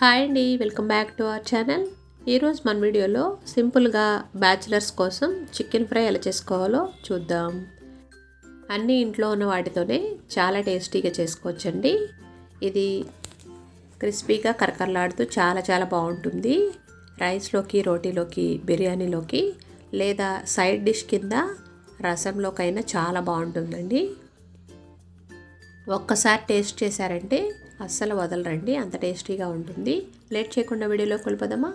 Hi అండి welcome back to our channel. ఈరోజు మన వీడియోలో సింపుల్గా బ్యాచిలర్స్ కోసం చికెన్ ఫ్రై ఎలా చేసుకోవాలో చూద్దాం. అన్ని ఇంట్లో ఉన్న వాటితోనే చాలా టేస్టీగా చేసుకోవచ్చండి. ఇది క్రిస్పీగా కరకరలాడుతూ చాలా చాలా బాగుంటుంది. రైస్లోకి రోటీలోకి బిర్యానీలోకి లేదా సైడ్ డిష్ కింద రసంలోకైనా చాలా బాగుంటుందండి. ఒక్కసారి టేస్ట్ చేశారంటే అస్సలు వదలరండి. అంత టేస్టీగా ఉంటుంది. లేట్ చేయకుండా వీడియోలోకి వెళ్ళిపోదామా?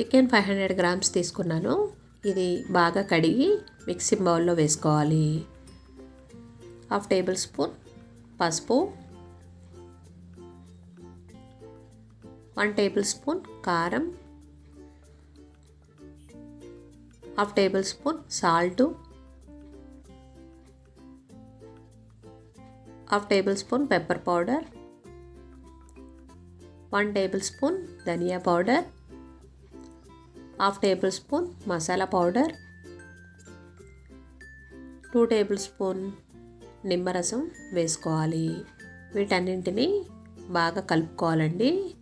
చికెన్ ఫైవ్ హండ్రెడ్ గ్రామ్స్ తీసుకున్నాను. ఇది బాగా కడిగి మిక్సీ బౌల్లో వేసుకోవాలి. హాఫ్ టేబుల్ స్పూన్ పసుపు. వన్ టేబుల్ స్పూన్ కారం. Half tablespoon salt. Half tablespoon pepper powder one tablespoon ధనియా powder half tablespoon masala powder two tablespoon నిమ్మరసం వేసుకోవాలి. వీటన్నింటినీ బాగా కలుపుకోవాలండి.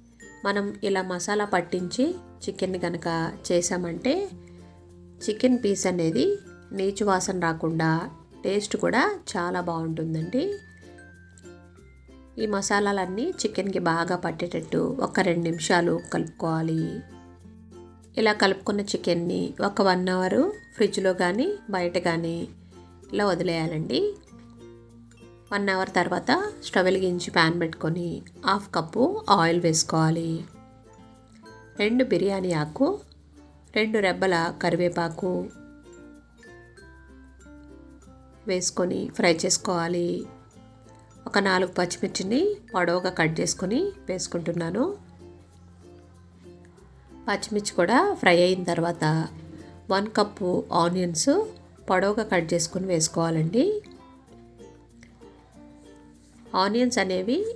మనం ఇలా మసాలా పట్టించి చికెన్ కనుక చేసామంటే చికెన్ పీస్ అనేది నీచు వాసన రాకుండా టేస్ట్ కూడా చాలా బాగుంటుందండి. ఈ మసాలాలన్నీ చికెన్కి బాగా పట్టేటట్టు ఒక రెండు నిమిషాలు కలుపుకోవాలి. ఇలా కలుపుకున్న చికెన్ని ఒక వన్ అవర్ ఫ్రిడ్జ్లో కానీ బయట కానీ ఇలా వదిలేయాలండి. వన్ అవర్ తర్వాత స్టవ్ వెలిగించి ప్యాన్ పెట్టుకొని హాఫ్ కప్పు ఆయిల్ వేసుకోవాలి. రెండు బిర్యానీ ఆకు రెండు రెబ్బల కరివేపాకు వేసుకొని ఫ్రై చేసుకోవాలి. ఒక నాలుగు పచ్చిమిర్చిని పొడవుగా కట్ చేసుకొని వేసుకుంటున్నాను. పచ్చిమిర్చి కూడా ఫ్రై అయిన తర్వాత వన్ కప్పు ఆనియన్స్ పొడవుగా కట్ చేసుకొని వేసుకోవాలండి. ఆనియన్స్ అనేవి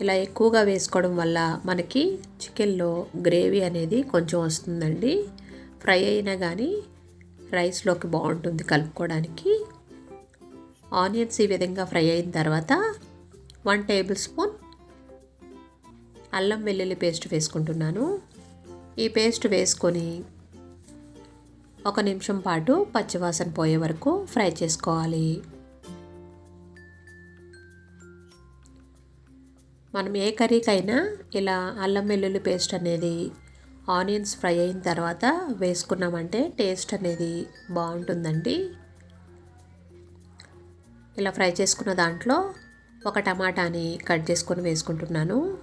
ఇలా ఎక్కువగా వేసుకోవడం వల్ల మనకి చికెన్లో గ్రేవీ అనేది కొంచెం వస్తుందండి. ఫ్రై అయినా కానీ రైస్లోకి బాగుంటుంది కలుపుకోవడానికి. ఆనియన్స్ ఈ విధంగా ఫ్రై అయిన తర్వాత వన్ టేబుల్ స్పూన్ అల్లం వెల్లుల్లి పేస్ట్ వేసుకుంటున్నాను. ఈ పేస్ట్ వేసుకొని ఒక నిమిషం పాటు పచ్చివాసన పోయే వరకు ఫ్రై చేసుకోవాలి. మనం ఏ కర్రీకైనా ఇలా అల్లం వెల్లుల్లి పేస్ట్ అనేది ఆనియన్స్ ఫ్రై అయిన తర్వాత వేసుకున్నామంటే టేస్ట్ అనేది బాగుంటుందండి. ఇలా ఫ్రై చేసుకున్న దాంట్లో ఒక టమాటాని కట్ చేసుకొని వేసుకుంటున్నాను.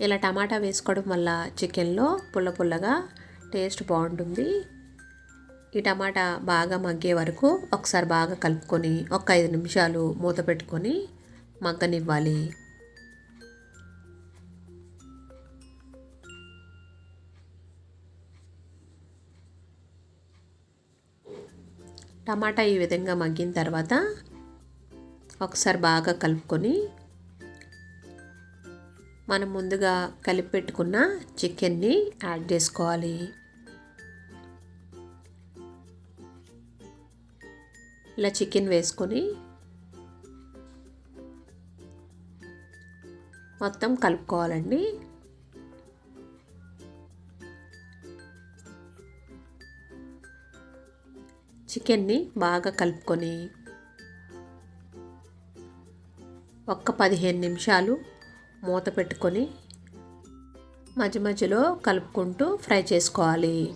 ఇలా టమాటా వేసుకోవడం వల్ల చికెన్లో పుల్ల పుల్లగా టేస్ట్ బాగుంటుంది. ఈ టమాటా బాగా మగ్గే వరకు ఒకసారి బాగా కలుపుకొని ఒక ఐదు నిమిషాలు మూత పెట్టుకొని మగ్గనివ్వాలి. టమాటా ఈ విధంగా మగ్గిన తర్వాత ఒకసారి బాగా కలుపుకొని మనం ముందుగా కలిపి పెట్టుకున్న చికెన్ని యాడ్ చేసుకోవాలి. ఇలా చికెన్ వేసుకొని మొత్తం కలుపుకోవాలండి. చికెన్ని బాగా కలుపుకొని ఒక్క పదిహేను నిమిషాలు మూత పెట్టుకొని మధ్య మధ్యలో కలుపుకుంటూ ఫ్రై చేసుకోవాలి.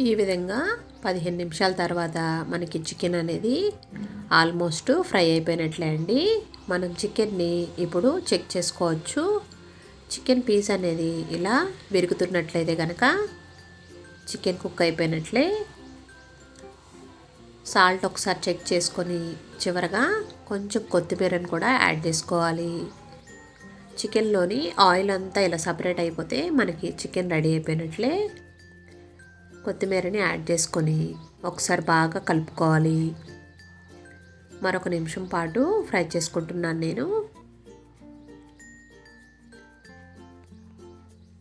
ఈ విధంగా పదిహేను నిమిషాల తర్వాత మనకి చికెన్ అనేది ఆల్మోస్ట్ ఫ్రై అయిపోయినట్లే అండి. మనం చికెన్ని ఇప్పుడు చెక్ చేసుకోవచ్చు. చికెన్ పీస్ అనేది ఇలా విరుగుతున్నట్లయితే కనుక చికెన్ కుక్ అయిపోయినట్లే సాల్ట్ ఒకసారి చెక్ చేసుకొని చివరగా కొంచెం కొత్తిమీరని కూడా యాడ్ చేసుకోవాలి. చికెన్లోని ఆయిల్ అంతా ఇలా సపరేట్ అయిపోతే మనకి చికెన్ రెడీ అయిపోయినట్లే. కొత్తిమీరని యాడ్ చేసుకొని ఒకసారి బాగా కలుపుకోవాలి. మరొక నిమిషం పాటు ఫ్రై చేసుకుంటున్నాను నేను.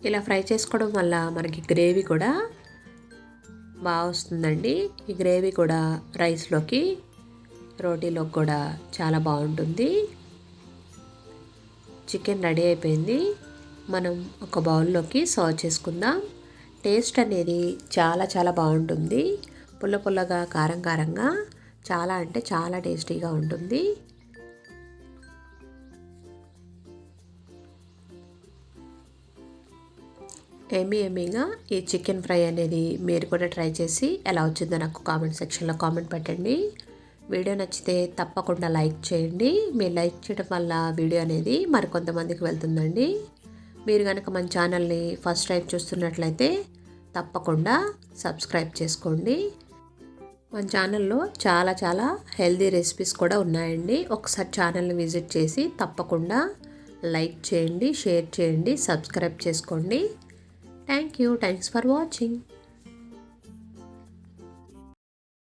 ఇలా ఫ్రై చేసుకోవడం వల్ల మనకి గ్రేవీ కూడా బాగా వస్తుందండి. ఈ గ్రేవీ కూడా రైస్లోకి రోటీలోకి కూడా చాలా బాగుంటుంది. చికెన్ రెడీ అయిపోయింది. మనం ఒక బౌల్లోకి సర్వ్ చేసుకుందాం. టేస్ట్ అనేది చాలా చాలా బాగుంటుంది. పుల్ల పుల్లగా కారం కారంగా చాలా అంటే చాలా టేస్టీగా ఉంటుంది. ఏమీ ఏమీగా ఈ చికెన్ ఫ్రై అనేది మీరు కూడా ట్రై చేసి ఎలా వచ్చిందో నాకు కామెంట్ సెక్షన్లో కామెంట్ పెట్టండి. వీడియో నచ్చితే తప్పకుండా లైక్ చేయండి. మీరు లైక్ చేయడం వల్ల వీడియో అనేది మరికొంతమందికి వెళ్తుందండి. మీరు కనుక మన ఛానల్ని ఫస్ట్ టైం చూస్తున్నట్లయితే తప్పకుండా సబ్స్క్రైబ్ చేసుకోండి. మన ఛానల్లో చాలా చాలా హెల్దీ రెసిపీస్ కూడా ఉన్నాయండి. ఒకసారి ఛానల్ని విజిట్ చేసి తప్పకుండా లైక్ చేయండి షేర్ చేయండి సబ్స్క్రైబ్ చేసుకోండి. Thank you thanks for watching